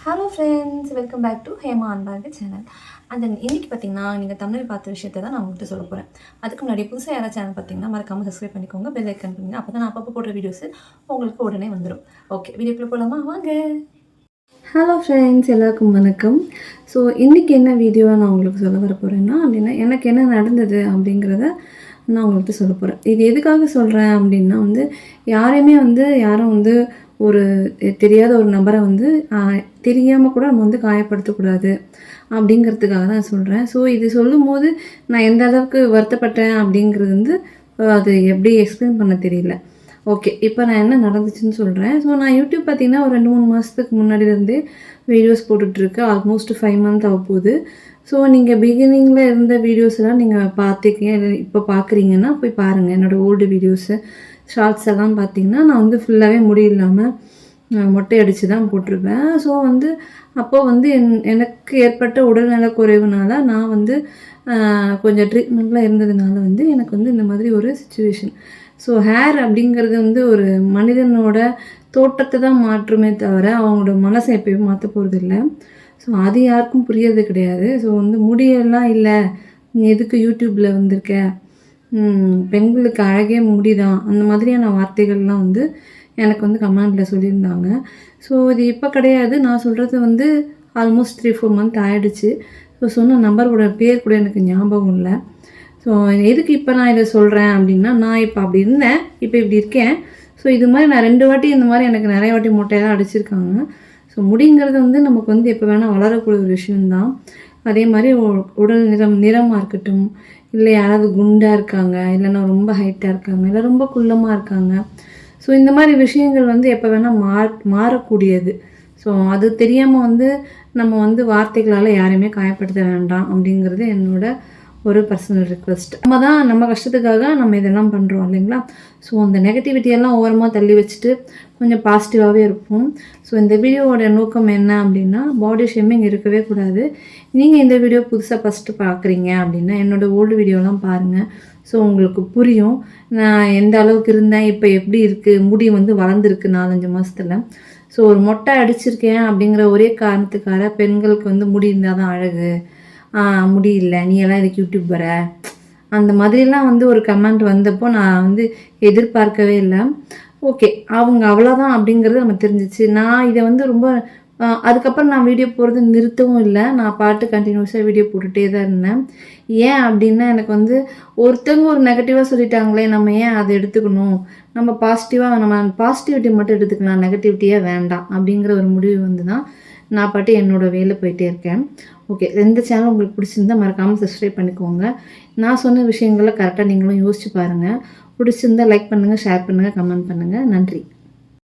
Hello friends welcome back to Hema அன்பார்க்கு channel and then இன்றைக்கி பார்த்தீங்கன்னா நீங்கள் தமிழ் பார்த்த விஷயத்தை தான் நான் உங்கள்கிட்ட சொல்ல போகிறேன் அதுக்கு முன்னாடி புதுசாக யாராவது சேனல் பார்த்தீங்கன்னா மறக்காமல் சப்ஸ்கிரைப் பண்ணிக்கோங்க பெல் ஐக்கன் பண்ணுங்க அப்போ தான் நான் அப்பப்போ போடுற வீடியோஸ் உங்களுக்கு உடனே வந்துடும் ஓகே வீடியோக்குள்ளே போகலாமா வாங்க. ஹலோ ஃப்ரெண்ட்ஸ் எல்லாருக்கும் வணக்கம். ஸோ இன்றைக்கி என்ன வீடியோவை நான் உங்களுக்கு சொல்ல வர போகிறேன்னா அப்படின்னா எனக்கு என்ன நடந்தது அப்படிங்கிறத நான் உங்கள்கிட்ட சொல்ல போகிறேன் இது எதுக்காக சொல்கிறேன் அப்படின்னா வந்து யாரையுமே வந்து யாரும் வந்து ஒரு தெரியாத ஒரு நபரை வந்து தெரியாமல் கூட நம்ம வந்து காயப்படுத்தக்கூடாது அப்படிங்கிறதுக்காக தான் சொல்கிறேன் ஸோ இது சொல்லும் போது நான் எந்த அளவுக்கு வருத்தப்பட்டேன் அப்படிங்கிறது வந்து அது எப்படி எக்ஸ்பிளைன் பண்ண தெரியல. ஓகே இப்போ நான் என்ன நடந்துச்சுன்னு சொல்கிறேன் ஸோ நான் யூடியூப் பார்த்தீங்கன்னா ஒரு ரெண்டு மூணு மாதத்துக்கு முன்னாடிலேருந்தே வீடியோஸ் போட்டுட்ருக்கேன் ஆல்மோஸ்ட் ஃபைவ் மந்த் ஆக போகுது ஸோ நீங்கள் பிகினிங்கில் இருந்த வீடியோஸ்லாம் நீங்கள் பார்த்துக்கீங்க இப்போ பார்க்குறீங்கன்னா போய் பாருங்கள் என்னோடய ஓல்டு வீடியோஸு ஷார்ட்ஸ் எல்லாம் பார்த்தீங்கன்னா நான் வந்து ஃபுல்லாகவே முடி இல்லாமல் மொட்டை அடித்து தான் போட்டிருப்பேன். ஸோ வந்து அப்போது வந்து என் எனக்கு ஏற்பட்ட உடல்நல குறைவுனால நான் வந்து கொஞ்சம் ட்ரீட்மெண்ட்டில் இருந்ததுனால வந்து எனக்கு வந்து இந்த மாதிரி ஒரு சுச்சுவேஷன் ஸோ ஹேர் அப்படிங்கிறது வந்து ஒரு மனிதனோட தோட்டத்தை தான் மாற்றுமே தவிர அவங்களோட மனசை எப்பயும் மாற்ற போகிறது இல்லை ஸோ அது யாருக்கும் புரியறது கிடையாது. ஸோ வந்து முடியெல்லாம் இல்லை. நீ எதுக்கு யூடியூப்பில் வந்திருக்க? பெண்களுக்கு அழகே முடிதான். அந்த மாதிரியான வார்த்தைகள்லாம் வந்து எனக்கு வந்து கமாண்டில் சொல்லியிருந்தாங்க. ஸோ இது இப்போ கிடையாது. நான் சொல்கிறது வந்து ஆல்மோஸ்ட் த்ரீ ஃபோர் மந்த் ஆகிடுச்சு ஸோ சொன்ன நம்பரோட பேர் கூட எனக்கு ஞாபகம் இல்லை. ஸோ எதுக்கு இப்போ நான் இதை சொல்கிறேன் அப்படின்னா நான் இப்போ அப்படி இருந்தேன். இப்போ இப்படி இருக்கேன். ஸோ இது மாதிரி நான் ரெண்டு வாட்டி இந்த மாதிரி எனக்கு நிறைய வாட்டி மொட்டையெல்லாம் அடிச்சிருக்காங்க. ஸோ முடிங்கிறது வந்து நமக்கு வந்து எப்போ வேணால் வளரக்கூடிய ஒரு விஷயந்தான் அதே மாதிரி உடல் நிறம் நிறமாக இருக்கட்டும். இல்லை யாராவது குண்டாக இருக்காங்க இல்லைன்னா ரொம்ப ஹைட்டாக இருக்காங்க இல்லை ரொம்ப குள்ளமாக இருக்காங்க. ஸோ இந்த மாதிரி விஷயங்கள் வந்து எப்போ வேணால் மா மாறக்கூடியது. ஸோ அது தெரியாமல் வந்து நம்ம வந்து வார்த்தைகளால் யாரையுமே காயப்படுத்த வேண்டாம் அப்படிங்கிறது என்னோட ஒரு பர்சனல் ரிக்வெஸ்ட் நம்ம தான் நம்ம கஷ்டத்துக்காக நம்ம இதெல்லாம் பண்ணுறோம் இல்லைங்களா? ஸோ அந்த நெகட்டிவிட்டியெல்லாம் ஓரமாக தள்ளி வச்சுட்டு கொஞ்சம் பாசிட்டிவாகவே இருப்போம். ஸோ இந்த வீடியோவோட நோக்கம் என்ன அப்படின்னா பாடி ஷேமிங் இருக்கவே கூடாது. நீங்கள் இந்த வீடியோ புதுசாக ஃபஸ்ட்டு பார்க்குறீங்க அப்படின்னா என்னோடய ஓல்டு வீடியோலாம் பாருங்கள் ஸோ உங்களுக்கு புரியும். நான் எந்த அளவுக்கு இருந்தேன் இப்போ எப்படி இருக்குது முடி வந்து வளர்ந்துருக்கு நாலஞ்சு மாதத்தில் ஸோ ஒரு மொட்டை அடிச்சிருக்கேன் அப்படிங்கிற ஒரே காரணத்துக்காக பெண்களுக்கு வந்து முடி இருந்தால் தான் அழகு. முடியல. நீ எல்லாம் இதுக்கு யூடியூப் வர? அந்த மாதிரிலாம் வந்து ஒரு கமெண்ட் வந்தப்போ நான் வந்து எதிர்பார்க்கவே இல்லை. ஓகே அவங்க அவ்வளோதான் அப்படிங்கிறது நம்ம தெரிஞ்சிச்சு. நான் இதை வந்து ரொம்ப அதுக்கப்புறம் நான் வீடியோ போடுறது நிறுத்தவும் இல்லை. நான் பாட்டு கண்டினியூஸாக வீடியோ போட்டுகிட்டே தான் இருந்தேன். ஏன் அப்படின்னா எனக்கு வந்து ஒருத்தவங்க ஒரு நெகட்டிவாக சொல்லிட்டாங்களே நம்ம ஏன் அதை எடுத்துக்கணும்? நம்ம பாசிட்டிவாக நம்ம பாசிட்டிவிட்டி மட்டும் எடுத்துக்கலாம். நெகட்டிவிட்டியாக வேண்டாம் அப்படிங்கிற ஒரு முடிவு வந்து தான் நான் பாட்டு என்னோடய வேலை போயிட்டே இருக்கேன். ஓகே எந்த சேனல் உங்களுக்கு பிடிச்சிருந்தா மறக்காமல் சப்ஸ்கிரைப் பண்ணிக்கோங்க. நான் சொன்ன விஷயங்களை கரெக்டாக நீங்களும் யோசிச்சு பாருங்கள் பிடிச்சிருந்தா லைக் பண்ணுங்கள் ஷேர் பண்ணுங்கள் கமெண்ட் பண்ணுங்கள் நன்றி.